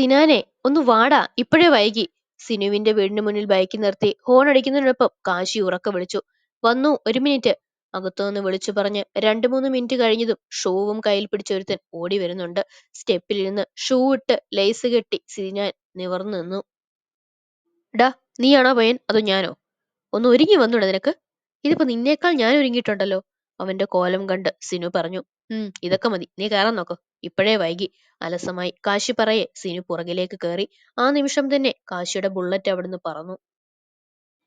സിനാനെ ഒന്ന് വാടാ ഇപ്പോഴേ വൈകി. സിനുവിന്റെ വീടിന് മുന്നിൽ ബൈക്ക് നിർത്തി ഹോൺ അടിക്കുന്നതിനൊപ്പം കാശി ഉറക്ക വിളിച്ചു. വന്നു ഒരു മിനിറ്റ്. അകത്തുനിന്ന് വിളിച്ചു പറഞ്ഞ് രണ്ടു മൂന്ന് മിനിറ്റ് കഴിഞ്ഞതും ഷൂവും കയ്യിൽ പിടിച്ചൊരുത്തൻ ഓടി വരുന്നുണ്ട്. സ്റ്റെപ്പിൽ നിന്ന് ഷൂ ഇട്ട് ലേസ് കെട്ടി സിനാൻ നിവർന്നു നിന്നു. ഡാ നീയാണോ പയ്യൻ? അതോ ഞാനോ? ഒന്ന് ഒരുങ്ങി വന്നൂടെ നിനക്ക്? ഇതിപ്പോ നിന്നേക്കാൾ ഞാൻ ഒരുങ്ങിയിട്ടുണ്ടല്ലോ. അവന്റെ കോലം കണ്ട് സിനു പറഞ്ഞു. ഉം ഇതൊക്കെ മതി. നീ കയറാൻ നോക്ക്. ഇപ്പോഴേ വൈകി. അലസമായി. കാശി പറയെ. സിനു പുറകിലേക്ക് കയറി ആ നിമിഷം തന്നെ കാശിയുടെ ബുള്ളറ്റ് അവിടുന്ന് പറന്നു.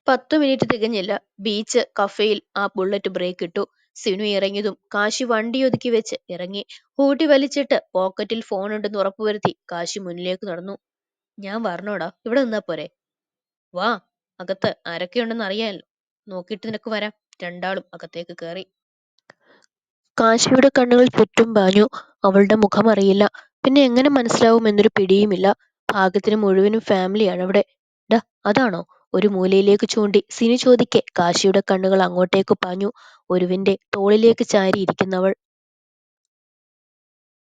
പത്തു മിനിറ്റ് തികഞ്ഞില്ല. ബീച്ച് കഫേയിൽ ആ ബുള്ളറ്റ് ബ്രേക്ക് ഇട്ടു. സിനു ഇറങ്ങിയതും കാശി വണ്ടി ഒതുക്കി വെച്ച് ഇറങ്ങി. ഹൂട്ടി വലിച്ചിട്ട് പോക്കറ്റിൽ ഫോൺ ഉണ്ടെന്ന് ഉറപ്പുവരുത്തി കാശി മുന്നിലേക്ക് നടന്നു. ഞാൻ വരണോടാ. ഇവിടെ നിന്നാ പോരെ. വാ. അകത്ത് ആരൊക്കെയുണ്ടെന്ന് അറിയാമല്ലോ നോക്കിയിട്ട് നിനക്ക് വരാം. രണ്ടാളും അകത്തേക്ക് കയറി കാശിയുടെ കണ്ണുകൾ ചുറ്റും പാഞ്ഞു. അവളുടെ മുഖം അറിയില്ല. പിന്നെ എങ്ങനെ മനസ്സിലാവും എന്നൊരു പിടിയുമില്ല. ഭാഗത്തിന് മുഴുവനും ഫാമിലിയാണ് അവിടെ. ഡാ അതാണോ? ഒരു മൂലയിലേക്ക് ചൂണ്ടി. സിനി ചോദിക്കെ. കാശിയുടെ കണ്ണുകൾ അങ്ങോട്ടേക്ക് പാഞ്ഞു. ഒരുവിന്റെ തോളിലേക്ക് ചാരിയിരിക്കുന്നവൾ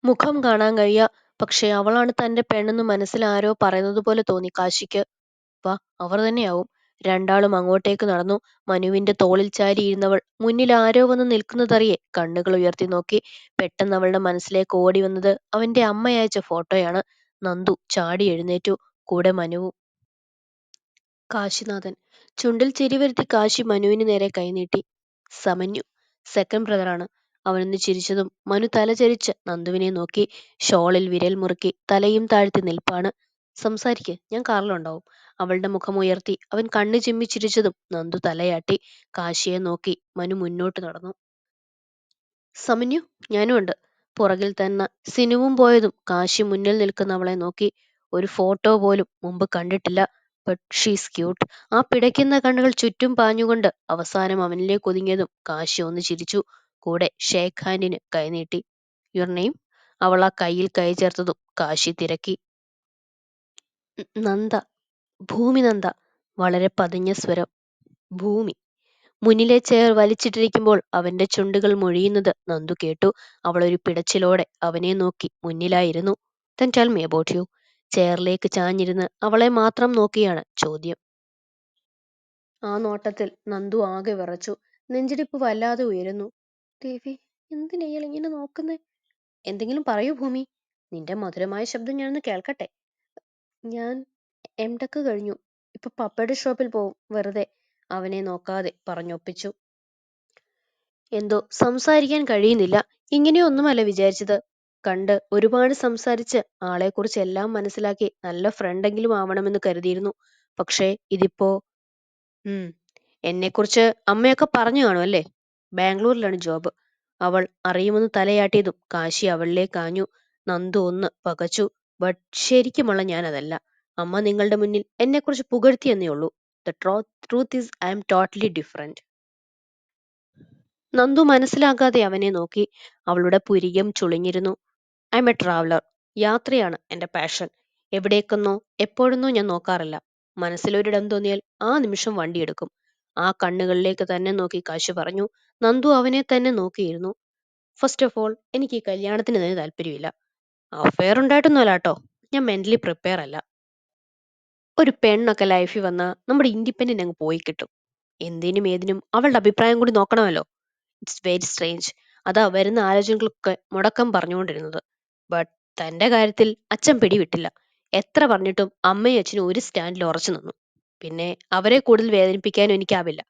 മുഖം കാണാൻ കഴിയ. പക്ഷെ അവളാണ് തന്റെ പെണ്ണെന്ന് മനസ്സിൽ ആരോ പറയുന്നത് പോലെ തോന്നി കാശിക്ക്. വാ അവർ തന്നെയാവും. രണ്ടാളും അങ്ങോട്ടേക്ക് നടന്നു. മനുവിന്റെ തോളിൽ ചാരിയിരുന്നവൾ മുന്നിൽ ആരോ വന്ന് നിൽക്കുന്നതറിയെ കണ്ണുകൾ ഉയർത്തി നോക്കി. പെട്ടെന്ന് അവളുടെ മനസ്സിലേക്ക് ഓടി വന്നത് അവന്റെ അമ്മ അയച്ച ഫോട്ടോയാണ്. നന്ദു ചാടി എഴുന്നേറ്റു. കൂടെ മനുവും കാശിനാഥൻ. ചുണ്ടിൽ ചിരി വരുത്തി കാശി മനുവിന് നേരെ കൈനീട്ടി സമന്യു സെക്കൻഡ് ബ്രദറാണ് അവനൊന്ന് ചിരിച്ചതും മനു തലചരിച്ച് നന്ദുവിനെ നോക്കി. ഷോളിൽ വിരൽ മുറുക്കി തലയും താഴ്ത്തി നിൽപ്പാണ്. സംസാരിക്ക്. ഞാൻ കാറിലുണ്ടാവും. അവളുടെ മുഖം ഉയർത്തി അവൻ കണ്ണു ചിമ്മി ചിരിച്ചതും നന്ദു തലയാട്ടി കാശിയെ നോക്കി മനു മുന്നോട്ട് നടന്നു. സമന്യു ഞാനും ഉണ്ട്. പുറകിൽ തന്നെ സിനുവും പോയതും കാശി മുന്നിൽ നിൽക്കുന്ന അവളെ നോക്കി ഒരു ഫോട്ടോ പോലും മുമ്പ് കണ്ടിട്ടില്ല. ബട്ട് ഷീസ് ക്യൂട്ട് ആ പിടയ്ക്കുന്ന കണ്ണുകൾ ചുറ്റും പാഞ്ഞുകൊണ്ട് അവസാനം അവനിലേക്ക് ഒതുങ്ങിയതും കാശി ഒന്ന് ചിരിച്ചു. കൂടെ ഷേക്ക് ഹാൻഡിന് കൈനീട്ടി യുവർ നെയിം അവൾ ആ കയ്യിൽ കൈ ചേർത്തതും കാശി തിരക്കി. "ന- നന്ദ. ഭൂമി നന്ദ. വളരെ പതിഞ്ഞ സ്വരം. ഭൂമി. മുന്നിലെ ചെയർ വലിച്ചിട്ടിരിക്കുമ്പോൾ അവന്റെ ചുണ്ടുകൾ മൊഴിയുന്നത് നന്ദു കേട്ടു. അവൾ ഒരു പിടച്ചിലോടെ അവനെ നോക്കി മുന്നിലായിരുന്നു. തൻ ടെൽ മീ അബൌട്ട് യു ചെയറിലേക്ക് ചാഞ്ഞിരുന്ന് അവളെ മാത്രം നോക്കിയാണ് ചോദ്യം. ആ നോട്ടത്തിൽ നന്ദു ആകെ വിറച്ചു. നെഞ്ചിടിപ്പ് വല്ലാതെ ഉയരുന്നു. ദേവി എന്തിനെയാണ് ഇങ്ങനെ നോക്കുന്നേ? എന്തെങ്കിലും പറയൂ ഭൂമി. നിന്റെ മധുരമായ ശബ്ദം ഞാനൊന്ന് കേൾക്കട്ടെ? ഞാൻ എം ടെക് കഴിഞ്ഞു. ഇപ്പൊ പപ്പയുടെ ഷോപ്പിൽ പോവും. വെറുതെ അവനെ നോക്കാതെ പറഞ്ഞൊപ്പിച്ചു. എന്തോ സംസാരിക്കാൻ കഴിയുന്നില്ല. ഇങ്ങനെയൊന്നുമല്ല വിചാരിച്ചത്. കണ്ട് ഒരുപാട് സംസാരിച്ച് ആളെക്കുറിച്ച് എല്ലാം മനസ്സിലാക്കി നല്ല ഫ്രണ്ടെങ്കിലും ആവണമെന്ന് കരുതിയിരുന്നു. പക്ഷേ ഇതിപ്പോ ഉം എന്നെക്കുറിച്ച് അമ്മയൊക്കെ പറഞ്ഞു കാണും അല്ലേ? ബാംഗ്ലൂരിലാണ് ജോബ് അവൾ അറിയുമെന്ന് തലയാട്ടിയതും കാശി അവളിലേക്ക് ആഞ്ഞു. നന്ദു ഒന്ന് പകച്ചു. ബട്ട് ശരിക്കുമുള്ള ഞാനതല്ല. അമ്മ നിങ്ങളുടെ മുന്നിൽ എന്നെക്കുറിച്ച് പുകഴ്ത്തിയെന്നേ ഉള്ളൂ. The truth is I am totally different Nandu മനസ്സിലാകാതെ അവനെ നോക്കി. അവളുടെ പുരികം ചുളിഞ്ഞിരുന്നു. ഐ എം എ ട്രാവലർ യാത്രയാണ് എന്റെ പാഷൻ എവിടേക്കെന്നോ എപ്പോഴെന്നോ ഞാൻ നോക്കാറില്ല. മനസ്സിലൊരിടം തോന്നിയാൽ ആ നിമിഷം വണ്ടിയെടുക്കും. ആ കണ്ണുകളിലേക്ക് തന്നെ നോക്കി കാശി പറഞ്ഞു. നന്ദു അവനെ തന്നെ നോക്കിയിരുന്നു. ഫസ്റ്റ് ഓഫ് ഓൾ എനിക്ക് ഈ കല്യാണത്തിന് തന്നെ താല്പര്യമില്ല. അഫെയർ ഉണ്ടായിട്ടൊന്നുമല്ല കേട്ടോ. ഞാൻ മെന്റലി പ്രിപ്പയർ അല്ല. ഒരു പെണ്ണൊക്കെ ലൈഫിൽ വന്നാൽ നമ്മുടെ ഇൻഡിപെൻഡന്റ് അങ്ങ് പോയി കിട്ടും. എന്തിനും ഏതിനും അവളുടെ അഭിപ്രായം കൂടി നോക്കണമല്ലോ. ഇറ്റ്സ് വെരി സ്ട്രേഞ്ച് അതാ വരുന്ന ആലോചനകളൊക്കെ മുടക്കം പറഞ്ഞുകൊണ്ടിരുന്നത്. ബട്ട് തന്റെ കാര്യത്തിൽ അച്ഛൻ പിടിവിട്ടില്ല. എത്ര പറഞ്ഞിട്ടും അമ്മയും അച്ഛനും ഒരു സ്റ്റാൻഡിൽ ഉറച്ചു നിന്നു. പിന്നെ അവരെ കൂടുതൽ വേദനിപ്പിക്കാനും എനിക്കാവില്ല.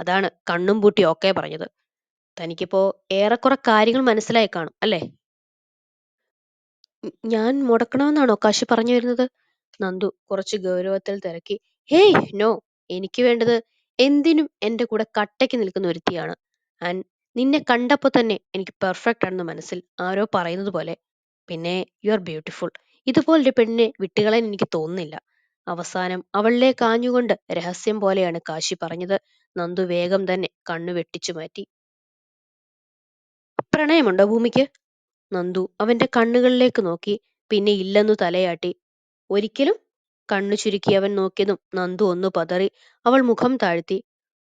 അതാണ് കണ്ണും പൂട്ടി ഓക്കെ പറഞ്ഞത്. തനിക്കിപ്പോ ഏറെക്കുറെ കാര്യങ്ങൾ മനസ്സിലായി കാണും അല്ലേ? ഞാൻ മുടക്കണമെന്നാണോ കാശി പറഞ്ഞു വരുന്നത്? നന്ദു കുറച്ച് ഗൗരവത്തിൽ തിരക്കി. ഹേയ് നോ എനിക്ക് വേണ്ടത് എന്തിനും എന്റെ കൂടെ കട്ടയ്ക്ക് നിൽക്കുന്ന ഒരുത്തിയാണ്. ആൻഡ് നിന്നെ കണ്ടപ്പോൾ തന്നെ എനിക്ക് പെർഫെക്റ്റ് ആണെന്ന് മനസ്സിൽ ആരോ പറയുന്നത് പോലെ. പിന്നെ യു ആർ ബ്യൂട്ടിഫുൾ ഇതുപോലൊരു പെണ്ണിനെ വിട്ടുകളയാൻ എനിക്ക് തോന്നുന്നില്ല. അവസാനം അവളിലെ കാഞ്ഞുകൊണ്ട് രഹസ്യം പോലെയാണ് കാശി പറഞ്ഞത്. നന്ദു വേഗം തന്നെ കണ്ണു വെട്ടിച്ചു മാറ്റി. പ്രണയമുണ്ടോ ഭൂമിക്ക്? നന്ദു അവന്റെ കണ്ണുകളിലേക്ക് നോക്കി പിന്നെ ഇല്ലെന്നു തലയാട്ടി. ഒരിക്കലും? കണ്ണു ചുരുക്കി അവൻ നോക്കിയതും നന്ദു ഒന്ന് പതറി അവൾ മുഖം താഴ്ത്തി.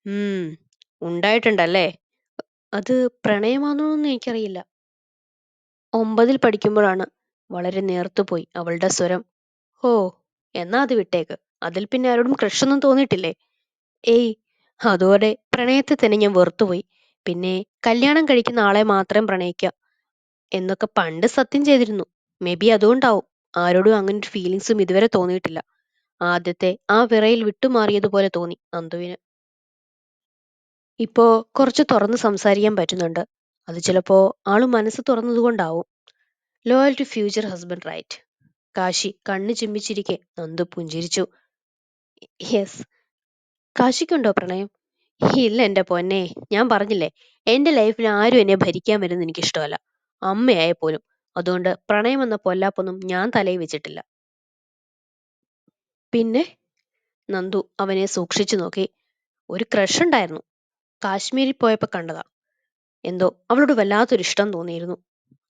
ഉം ഉണ്ടായിട്ടുണ്ടല്ലേ? അത് പ്രണയമാണോന്ന് എനിക്കറിയില്ല. ഒമ്പതിൽ പഠിക്കുമ്പോഴാണ് വളരെ നേർത്തുപോയി അവളുടെ സ്വരം. ഹോ എന്നാ അത് വിട്ടേക്ക്. അതിൽ പിന്നെ ആരോടും ക്രഷൊന്നും തോന്നിയിട്ടില്ലേ? ഏയ് അതോടെ പ്രണയത്തെ തന്നെ ഞാൻ വെറുത്തുപോയി. പിന്നെ കല്യാണം കഴിക്കുന്ന ആളെ മാത്രം പ്രണയിക്കുക എന്നൊക്കെ പണ്ട് സത്യം ചെയ്തിരുന്നു. മേ ബി അതുകൊണ്ടാവും. ആരോടും അങ്ങനെ ഒരു ഫീലിങ്സും ഇതുവരെ തോന്നിയിട്ടില്ല. ആദ്യത്തെ ആ വിറയിൽ വിട്ടുമാറിയതുപോലെ തോന്നി നന്ദുവിന് ഇപ്പോ കുറച്ച് തുറന്ന് സംസാരിക്കാൻ പറ്റുന്നുണ്ട്. അത് ചിലപ്പോ ആൾ മനസ്സ് തുറന്നതുകൊണ്ടാവും. Loyal to future husband right Kashi കണ്ണു ചിമ്മിച്ചിരിക്കെ നന്ദു പുഞ്ചിരിച്ചു. യെസ് കാശിക്കുണ്ടോ പ്രണയം? ഇല്ല എന്റെ പൊന്നെ. ഞാൻ പറഞ്ഞില്ലേ എന്റെ ലൈഫിൽ ആരും എന്നെ ഭരിക്കാൻ വരുന്നത് എനിക്ക് ഇഷ്ടമല്ല അമ്മയായ പോലും അതുകൊണ്ട് പ്രണയം എന്ന പൊല്ലാപ്പൊന്നും ഞാൻ തലയിൽ വെച്ചിട്ടില്ല. പിന്നെ നന്ദു അവനെ സൂക്ഷിച്ചു നോക്കി. ഒരു ക്രഷ് ഉണ്ടായിരുന്നു. കാശ്മീരിൽ പോയപ്പോ കണ്ടതാ. എന്തോ അവളോട് വല്ലാത്തൊരു ഇഷ്ടം തോന്നിയിരുന്നു.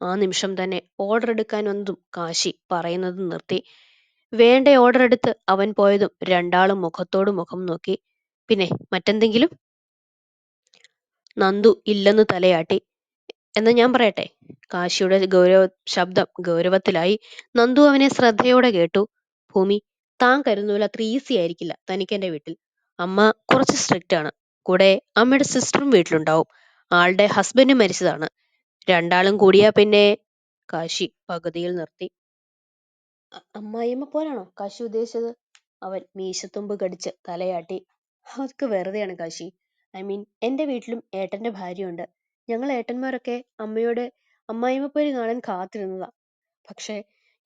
ആ നിമിഷം തന്നെ ഓർഡർ എടുക്കാൻ വന്നതും കാശി പറയുന്നത് നിർത്തി. വേണ്ട ഓർഡർ എടുത്ത് അവൻ പോയതും രണ്ടാളും മുഖത്തോട് മുഖം നോക്കി. പിന്നെ മറ്റെന്തെങ്കിലും? നന്ദു ഇല്ലെന്ന് തലയാട്ടി. എന്നാ ഞാൻ പറയട്ടെ? കാശിയുടെ ഗൗരവ ശബ്ദം ഗൗരവത്തിലായി. നന്ദു അവനെ ശ്രദ്ധയോടെ കേട്ടു. ഭൂമി താൻ കരുതുന്ന അത്ര ഈസി ആയിരിക്കില്ല. തനിക്ക് എന്റെ വീട്ടിൽ. അമ്മ കുറച്ച് സ്ട്രിക്റ്റ് ആണ്. കൂടെ അമ്മയുടെ സിസ്റ്ററും വീട്ടിലുണ്ടാവും. ആളുടെ ഹസ്ബൻഡ് മരിച്ചതാണ്. രണ്ടാളും കൂടിയാ പിന്നെ കാശി പകുതിയിൽ നിർത്തി. അമ്മായിയമ്മ പോലാണോ? കാശി ഉദ്ദേശിച്ചത്? അവൻ മീശത്തുമ്പ് കടിച്ച് തലയാട്ടി. അതൊക്കെ വെറുതെയാണ് കാശി. ഐ മീൻ എന്റെ വീട്ടിലും ഏട്ടന്റെ ഭാര്യയുണ്ട്. ഞങ്ങൾ ഏട്ടന്മാരൊക്കെ അമ്മയോട് അമ്മായിയമ്മ പോര് കാണാൻ കാത്തിരുന്നതാ. പക്ഷെ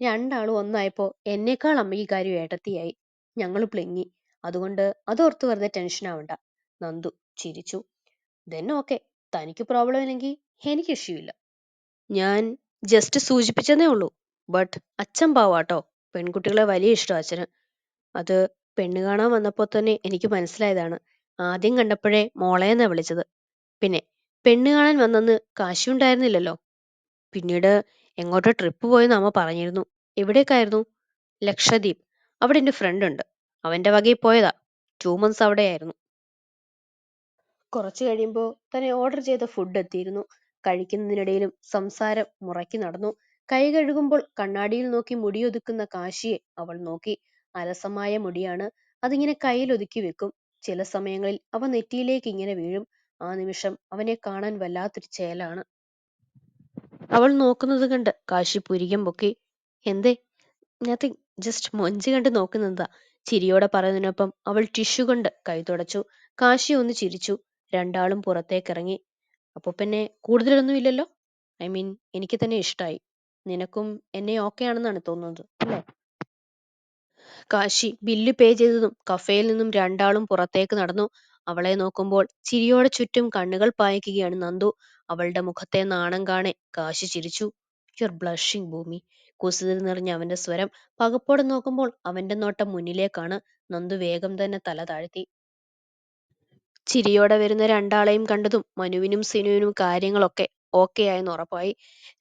രണ്ടാളും ഒന്നായപ്പോ എന്നേക്കാൾ അമ്മയ്ക്ക് കാര്യം ഏട്ടത്തിയായി. ഞങ്ങൾ പ്ലിങ്ങി. അതുകൊണ്ട് അതോർത്ത് വെറുതെ ടെൻഷൻ ആവണ്ട. നന്ദു ചിരിച്ചു. ദെൻ ഓക്കെ തനിക്ക് പ്രോബ്ലം ഇല്ലെങ്കിൽ എനിക്ക് ഇഷ്യൂ ഇല്ല. ഞാൻ ജസ്റ്റ് സൂചിപ്പിച്ചതേ ഉള്ളൂ. ബട്ട് അച്ഛൻ പാവാട്ടോ. പെൺകുട്ടികളെ വലിയ ഇഷ്ടം അച്ഛന്. അത് പെണ്ണ് കാണാൻ വന്നപ്പോൾ തന്നെ എനിക്ക് മനസ്സിലായതാണ്. ആദ്യം കണ്ടപ്പോഴേ മോളേന്നാ വിളിച്ചത്. പിന്നെ പെണ്ണ് കാണാൻ വന്നെന്ന് കാശി ഉണ്ടായിരുന്നില്ലല്ലോ പിന്നീട് എങ്ങോട്ടോ ട്രിപ്പ് പോയെന്ന് അമ്മ പറഞ്ഞിരുന്നു. എവിടേക്കായിരുന്നു? ലക്ഷദ്വീപ്. അവിടെ എന്റെ ഫ്രണ്ട് ഉണ്ട്. അവന്റെ വകയിൽ പോയതാ. ടു മന്ത്സ് അവിടെയായിരുന്നു. കുറച്ചു കഴിയുമ്പോൾ തന്നെ ഓർഡർ ചെയ്ത ഫുഡ് എത്തിയിരുന്നു. കഴിക്കുന്നതിനിടയിലും സംസാരം മുറക്കി നടന്നു. കൈ കഴുകുമ്പോൾ കണ്ണാടിയിൽ നോക്കി മുടിയൊതുക്കുന്ന കാശിയെ അവൾ നോക്കി. അലസമായ മുടിയാണ്. അതിങ്ങനെ കയ്യിൽ ഒതുക്കി വെക്കും. ചില സമയങ്ങളിൽ അവ നെറ്റിയിലേക്ക് ഇങ്ങനെ വീഴും. ആ നിമിഷം അവനെ കാണാൻ വല്ലാത്തൊരു ചേലാണ്. അവൾ നോക്കുന്നത് കണ്ട് കാശി പുരികം പൊക്കി എന്തേ നത്തിങ് ജസ്റ്റ് മൊഞ്ച് കണ്ട് നോക്കുന്നതാ. ചിരിയോടെ പറയുന്നതിനൊപ്പം അവൾ ടിഷ്യൂ കൊണ്ട് കൈ തുടച്ചു. കാശി ഒന്ന് ചിരിച്ചു. രണ്ടാളും പുറത്തേക്കിറങ്ങി. അപ്പോൾ പിന്നെ കൂടുതലൊന്നും ഇല്ലല്ലോ? ഐ മീൻ എനിക്ക് തന്നെ ഇഷ്ടമായി നിനക്കും എന്നെ ഓക്കെ ആണെന്നാണ് തോന്നുന്നത് അല്ലേ? കാശി ബില്ല് പേ ചെയ്തതും കഫേയിൽ നിന്നും രണ്ടാളും പുറത്തേക്ക് നടന്നു. അവളെ നോക്കുമ്പോൾ ചിരിയോടെ ചുറ്റും കണ്ണുകൾ പായിക്കുകയാണ് നന്ദു. അവളുടെ മുഖത്തെ നാണം കാണെ കാശി ചിരിച്ചു. യുർ ബ്ലഷിംഗ് ഭൂമി. കുസൃതി നിറഞ്ഞ അവന്റെ സ്വരം പകപ്പോടെ നോക്കുമ്പോൾ അവന്റെ നോട്ടം മുന്നിലേക്കാണ്. നന്ദു വേഗം തന്നെ തല താഴ്ത്തി. ചിരിയോടെ വരുന്ന രണ്ടാളെയും കണ്ടതും മനുവിനും സിനുവിനും കാര്യങ്ങളൊക്കെ ഓക്കെ ആയെന്ന് ഉറപ്പായി.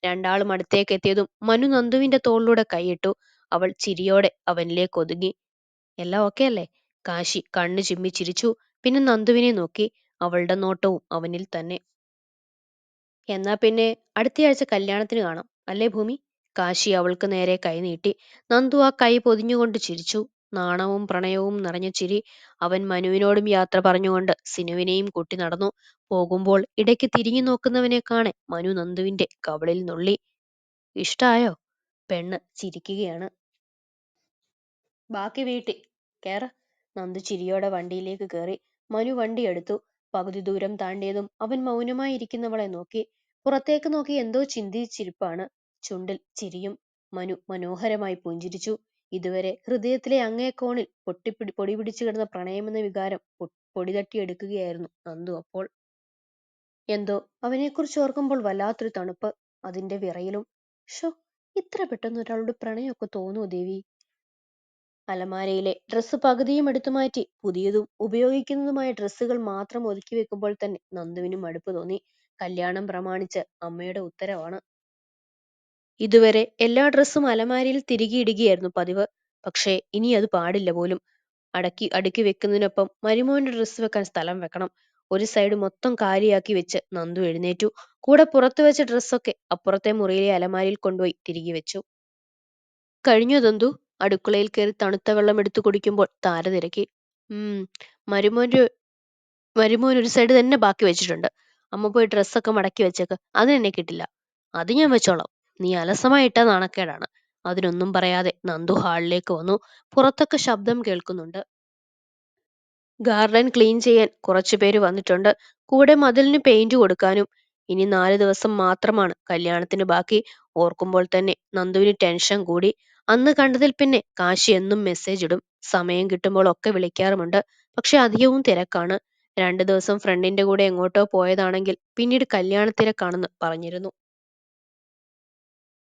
രണ്ടാളും അടുത്തേക്ക് എത്തിയതും മനു നന്ദുവിന്റെ തോളിലൂടെ കൈയിട്ടു. അവൾ ചിരിയോടെ അവനിലേക്ക് ഒതുങ്ങി. എല്ലാം ഓക്കെ അല്ലേ? കാശി കണ്ണു ചിമ്മി ചിരിച്ചു. പിന്നെ നന്ദുവിനെ നോക്കി അവളുടെ നോട്ടവും അവനിൽ തന്നെ. എന്നാ പിന്നെ അടുത്തയാഴ്ച കല്യാണത്തിന് കാണാം അല്ലേ ഭൂമി? കാശി അവൾക്ക് നേരെ കൈനീട്ടി നന്ദു ആ കൈ പൊതിഞ്ഞുകൊണ്ട് ചിരിച്ചു. നാണവും പ്രണയവും നിറഞ്ഞ ചിരി അവൻ മനുവിനോടും യാത്ര പറഞ്ഞുകൊണ്ട് സിനുവിനെയും കൂട്ടി നടന്നു. പോകുമ്പോൾ ഇടയ്ക്ക് തിരിഞ്ഞു നോക്കുന്നവനെ കാണെ മനു നന്ദുവിന്റെ കവളിൽ നുള്ളി. ഇഷ്ടായോ? പെണ്ണ് ചിരിക്കുകയാണ്. ബാക്കി വീട്ടിൽ കേറ. നന്ദു ചിരിയോടെ വണ്ടിയിലേക്ക് കയറി മനു വണ്ടിയെടുത്തു പകുതി ദൂരം താണ്ടിയതും അവൻ മൗനമായി ഇരിക്കുന്നവളെ നോക്കി. പുറത്തേക്ക് നോക്കി എന്തോ ചിന്തിച്ചിരിപ്പാണ്. ചുണ്ടിൽ ചിരിയും മനു മനോഹരമായി പുഞ്ചിരിച്ചു. ഇതുവരെ ഹൃദയത്തിലെ അങ്ങേ കോണിൽ പൊട്ടിപ്പിടി പൊടി പിടിച്ചു കിടന്ന പ്രണയമെന്ന വികാരം പൊ- പൊടി തട്ടിയെടുക്കുകയായിരുന്നു നന്ദു അപ്പോൾ. എന്തോ? അവനെക്കുറിച്ച് ഓർക്കുമ്പോൾ വല്ലാത്തൊരു തണുപ്പ്. അതിന്റെ വിറയലും. ഷോ ഇത്ര പെട്ടെന്ന് ഒരാളോട് പ്രണയമൊക്കെ തോന്നുമോ ദേവി? അലമാരയിലെ ഡ്രസ്സ് പകുതിയും എടുത്തു മാറ്റി. പുതിയതും ഉപയോഗിക്കുന്നതുമായ ഡ്രസ്സുകൾ മാത്രം ഒതുക്കി വെക്കുമ്പോൾ തന്നെ നന്ദുവിന് മടുപ്പ് തോന്നി. കല്യാണം പ്രമാണിച്ച് അമ്മയുടെ ഉത്തരവാണ്. ഇതുവരെ എല്ലാ ഡ്രസ്സും അലമാരയിൽ തിരികെ ഇടുകയായിരുന്നു പതിവ്. പക്ഷേ ഇനി അത് പാടില്ല പോലും. അടക്കി അടുക്കി വെക്കുന്നതിനൊപ്പം മരുമോന്റെ ഡ്രസ്സ് വെക്കാൻ സ്ഥലം വെക്കണം. ഒരു സൈഡ് മൊത്തം കാലിയാക്കി വെച്ച് നന്ദു എഴുന്നേറ്റു. കൂടെ പുറത്തു വെച്ച ഡ്രസ്സൊക്കെ അപ്പുറത്തെ മുറിയിലെ അലമാരിയിൽ കൊണ്ടുപോയി തിരികെ വെച്ചു. കഴിഞ്ഞു നന്ദു? അടുക്കളയിൽ കയറി തണുത്ത വെള്ളം എടുത്തു കുടിക്കുമ്പോൾ താര തിരക്കി. ഉം മരുമോന്റെ മരുമോൻ ഒരു സൈഡ് തന്നെ ബാക്കി വെച്ചിട്ടുണ്ട്. അമ്മ പോയി ഡ്രസ്സൊക്കെ മടക്കി വെച്ചേക്ക്. അതിനെന്നെ കിട്ടില്ല. അത് ഞാൻ വെച്ചോളാം. നീ അലസമായിട്ട നാണക്കേടാണ്. അതിനൊന്നും പറയാതെ നന്ദു ഹാളിലേക്ക് വന്നു. പുറത്തൊക്കെ ശബ്ദം കേൾക്കുന്നുണ്ട്. ഗാർഡൻ ക്ലീൻ ചെയ്യാൻ കുറച്ചു പേര് വന്നിട്ടുണ്ട്. കൂടെ മതിലിന് പെയിന്റ് കൊടുക്കാനും. ഇനി നാല് ദിവസം മാത്രമാണ് കല്യാണത്തിന് ബാക്കി. ഓർക്കുമ്പോൾ തന്നെ നന്ദുവിന് ടെൻഷൻ കൂടി. അന്ന് കണ്ടതിൽ പിന്നെ കാശി എന്നും മെസ്സേജ് ഇടും. സമയം കിട്ടുമ്പോൾ ഒക്കെ വിളിക്കാറുമുണ്ട്. പക്ഷെ അധികവും തിരക്കാണ്. രണ്ടു ദിവസം ഫ്രണ്ടിന്റെ കൂടെ എങ്ങോട്ടോ പോയതാണെങ്കിൽ പിന്നീട് കല്യാണ തിരക്കാണെന്ന് പറഞ്ഞിരുന്നു.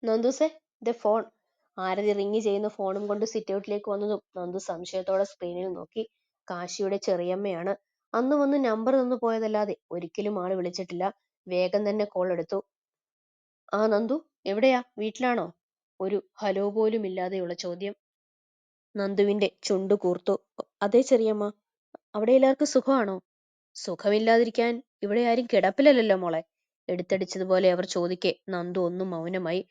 നന്ദുസെ ദ ഫോൺ ആരതി റിങ് ചെയ്യുന്ന ഫോണും കൊണ്ട് സിറ്റൗട്ടിലേക്ക് വന്നതും നന്ദു സംശയത്തോടെ സ്ക്രീനിൽ നോക്കി. കാശിയുടെ ചെറിയമ്മയാണ്. അന്ന് വന്ന് നമ്പർ തന്നു പോയതല്ലാതെ ഒരിക്കലും ആൾ വിളിച്ചിട്ടില്ല. വേഗം തന്നെ കോൾ എടുത്തു. ആ നന്ദു എവിടെയാ? വീട്ടിലാണോ? ഒരു ഹലോ പോലും ഇല്ലാതെയുള്ള ചോദ്യം. നന്ദുവിന്റെ ചുണ്ടു കൂർത്തു. അതെ ചെറിയമ്മ അവിടെ എല്ലാവർക്കും സുഖമാണോ? സുഖമില്ലാതിരിക്കാൻ ഇവിടെ ആരും കിടപ്പിലല്ലല്ലോ മോളെ എടുത്തടിച്ചതുപോലെ അവർ ചോദിക്കെ. നന്ദു ഒന്നും മൗനമായി.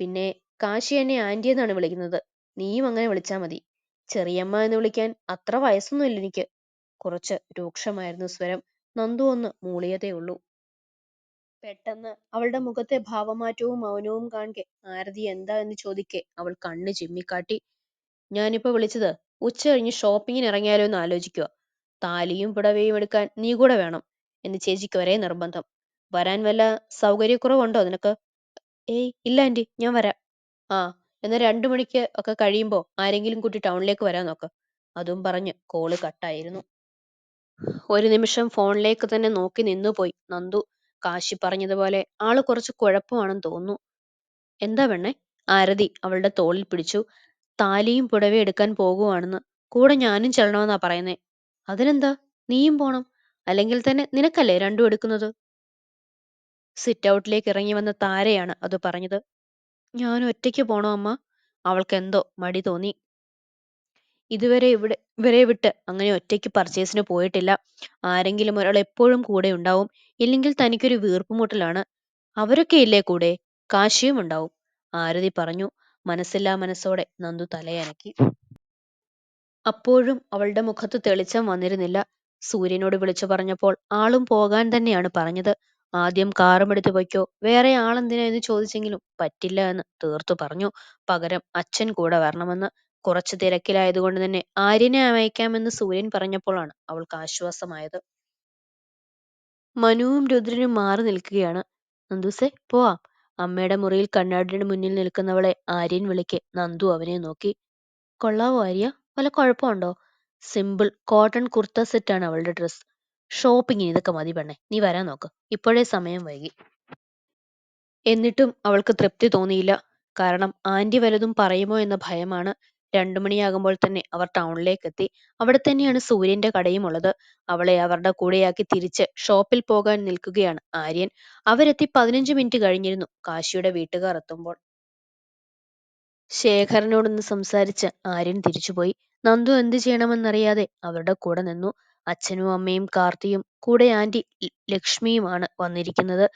പിന്നെ കാശി എന്നെ ആന്റി എന്നാണ് വിളിക്കുന്നത്. നീയും അങ്ങനെ വിളിച്ചാ മതി. ചെറിയമ്മ എന്ന് വിളിക്കാൻ അത്ര വയസ്സൊന്നുമില്ല എനിക്ക്. കുറച്ച് രൂക്ഷമായിരുന്നു സ്വരം. നന്ദു ഒന്ന് മൂളിയതേ ഉള്ളൂ. പെട്ടെന്ന് അവളുടെ മുഖത്തെ ഭാവമാറ്റവും മൗനവും കാണെ ആരതി എന്താ എന്ന് ചോദിക്കെ. അവൾ കണ്ണ് ചിമ്മിക്കാട്ടി. ഞാനിപ്പോ വിളിച്ചത് ഉച്ച കഴിഞ്ഞ് ഷോപ്പിങ്ങിന് ഇറങ്ങിയാലോ എന്ന് ആലോചിക്കുക. താലിയും പുടവയും എടുക്കാൻ നീ കൂടെ വേണം എന്ന് ചേച്ചിക്ക് ഒരേ നിർബന്ധം. വരാൻ വല്ല സൗകര്യക്കുറവുണ്ടോ നിനക്ക്? ഏയ് ഇല്ല ആന്റി ഞാൻ വരാം. ആ എന്നാൽ രണ്ടു മണിക്ക് ഒക്കെ കഴിയുമ്പോൾ ആരെങ്കിലും കൂട്ടി ടൗണിലേക്ക് വരാൻ നോക്ക്. അതും പറഞ്ഞ് കോൾ കട്ടായിരുന്നു. ഒരു നിമിഷം ഫോണിലേക്ക് തന്നെ നോക്കി നിന്നുപോയി നന്ദു. കാശി പറഞ്ഞതുപോലെ ആൾ കുറച്ച് കുഴപ്പമാണെന്ന് തോന്നുന്നു. എന്താ പെണ്ണെ? ആരതി അവളുടെ തോളിൽ പിടിച്ചു. താലിയും പുടവയും എടുക്കാൻ പോകുവാണെന്ന്. കൂടെ ഞാനും ചെല്ലണമെന്നാ പറയുന്നേ. അതിനെന്താ? നീയും പോണം. അല്ലെങ്കിൽ തന്നെ നിനക്കല്ലേ രണ്ടും എടുക്കുന്നത്? സിറ്റ് ഔട്ടിലേക്ക് ഇറങ്ങി വന്ന താരയാണ് അത് പറഞ്ഞത്. ഞാൻ ഒറ്റയ്ക്ക് പോണോ അമ്മ? അവൾക്ക് എന്തോ മടി തോന്നി. ഇതുവരെ ഇവിടെ ഇവരെ വിട്ട് അങ്ങനെ ഒറ്റയ്ക്ക് പർച്ചേസിന് പോയിട്ടില്ല. ആരെങ്കിലും ഒരാൾ എപ്പോഴും കൂടെ ഉണ്ടാവും. ഇല്ലെങ്കിൽ തനിക്കൊരു വീർപ്പുമുട്ടലാണ്. അവരൊക്കെ ഇല്ലേ കൂടെ? കാശിയും ഉണ്ടാവും. ആരതി പറഞ്ഞു. മനസ്സില്ലാ മനസ്സോടെ നന്ദു തലയനക്കി. അപ്പോഴും അവളുടെ മുഖത്ത് തെളിച്ചം വന്നിരുന്നില്ല. സൂര്യനോട് വിളിച്ചു പറഞ്ഞപ്പോൾ ആളും പോകാൻ തന്നെയാണ് പറഞ്ഞത്. ആദ്യം കാറും എടുത്തു വയ്ക്കോ വേറെ ആളെന്തിനാ എന്ന് ചോദിച്ചെങ്കിലും പറ്റില്ല എന്ന് തീർത്തു പറഞ്ഞു. പകരം അച്ഛൻ കൂടെ വരണമെന്ന്. കുറച്ചു തിരക്കിലായതുകൊണ്ട് തന്നെ ആര്യനെ അയക്കാമെന്ന് സൂര്യൻ പറഞ്ഞപ്പോഴാണ് അവൾക്ക് ആശ്വാസമായത്. മനുവും രുദ്രനും മാറി നിൽക്കുകയാണ്. നന്ദുസേ പോവാം. അമ്മയുടെ മുറിയിൽ കണ്ണാടിയുടെ മുന്നിൽ നിൽക്കുന്നവളെ ആര്യൻ വിളിക്കെ. നന്ദു അവനെ നോക്കി. കൊള്ളാവോ ആര്യ? വല്ല കുഴപ്പമുണ്ടോ? സിമ്പിൾ കോട്ടൺ കുർത്ത സെറ്റാണ് അവളുടെ ഡ്രസ് ഷോപ്പിങ്ങിന് ഇതൊക്കെ മതി പെണ്ണെ. നീ വരാൻ നോക്ക്. ഇപ്പോഴേ സമയം വൈകി. എന്നിട്ടും അവൾക്ക് തൃപ്തി തോന്നിയില്ല. കാരണം ആന്റി വലതും പറയുമോ എന്ന ഭയമാണ് രണ്ടു മണിയാകുമ്പോൾ തന്നെ അവർ ടൗണിലേക്ക് എത്തി. അവിടെ തന്നെയാണ് സൂര്യന്റെ കടയും ഉള്ളത്. അവളെ അവരുടെ കൂടെയാക്കി തിരിച്ച് ഷോപ്പിൽ പോകാൻ നിൽക്കുകയാണ് ആര്യൻ. അവരെത്തി പതിനഞ്ച് മിനിറ്റ് കഴിഞ്ഞിരുന്നു കാശിയുടെ വീട്ടുകാർ എത്തുമ്പോൾ. ശേഖരനോടൊന്ന് സംസാരിച്ച് ആര്യൻ തിരിച്ചുപോയി. നന്ദു എന്തു ചെയ്യണമെന്നറിയാതെ അവരുടെ കൂടെ നിന്നു. അച്ഛനും അമ്മയും കാർത്തിയും കൂടെ ആന്റി ലക്ഷ്മിയുമാണ് വന്നിരിക്കുന്നത്.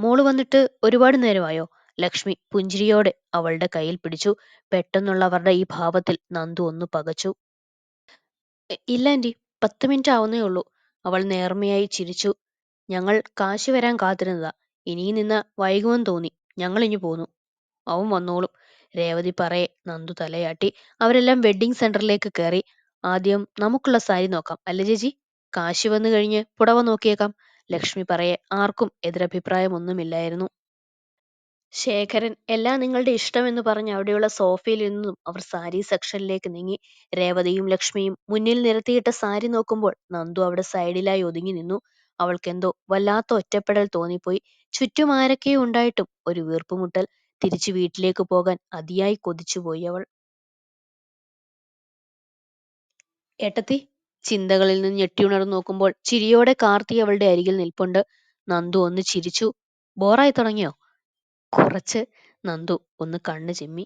മോൾ വന്നിട്ട് ഒരുപാട് നേരമായോ? ലക്ഷ്മി പുഞ്ചിരിയോടെ അവളുടെ കയ്യിൽ പിടിച്ചു. പെട്ടെന്നുള്ളവരുടെ ഈ ഭാവത്തിൽ നന്ദു ഒന്ന് പകച്ചു. ഇല്ല ആന്റി പത്ത് മിനിറ്റ് ആവുന്നേ ഉള്ളൂ. അവൾ നേർമയായി ചിരിച്ചു. ഞങ്ങൾ കാശി വരാൻ കാത്തിരുന്നതാ. ഇനിയും നിന്ന വൈകുമെന്ന് തോന്നി. ഞങ്ങൾ ഇനി പോന്നു. അവൻ വന്നോളും. രേവതി പറയെ നന്ദു തലയാട്ടി. അവരെല്ലാം വെഡ്ഡിംഗ് സെന്ററിലേക്ക് കയറി ആദ്യം നമുക്കുള്ള സാരി നോക്കാം അല്ലേ ചേച്ചി? കാശി വന്നു കഴിഞ്ഞ് പുടവ നോക്കിയേക്കാം. ലക്ഷ്മി പറയെ ആർക്കും എതിരഭിപ്രായമൊന്നുമില്ലായിരുന്നു ശേഖരൻ എല്ലാം നിങ്ങളുടെ ഇഷ്ടമെന്ന് പറഞ്ഞ് അവിടെയുള്ള സോഫയിൽ നിന്നും അവർ സാരി സെക്ഷനിലേക്ക് നീങ്ങി. രേവതിയും ലക്ഷ്മിയും മുന്നിൽ നിരത്തിയിട്ട സാരി നോക്കുമ്പോൾ നന്ദു അവിടെ സൈഡിലായി ഒതുങ്ങി നിന്നു. അവൾക്കെന്തോ വല്ലാത്ത ഒറ്റപ്പെടൽ തോന്നിപ്പോയി. ചുറ്റും ആരൊക്കെയോ ഉണ്ടായിട്ടും ഒരു വീർപ്പുമുട്ടൽ തിരിച്ചു വീട്ടിലേക്ക് പോകാൻ അതിയായി കൊതിച്ചുപോയി അവൾ. ഏട്ടത്തി ചിന്തകളിൽ നിന്ന് ഞെട്ടിയുണർന്നു നോക്കുമ്പോൾ ചിരിയോടെ കാർത്തി അവളുടെ അരികിൽ നിൽപ്പുണ്ട്. നന്ദു ഒന്ന് ചിരിച്ചു. ബോറായി തുടങ്ങിയോ? കുറച്ച് നന്ദു ഒന്ന് കണ്ണ് ചിമ്മി.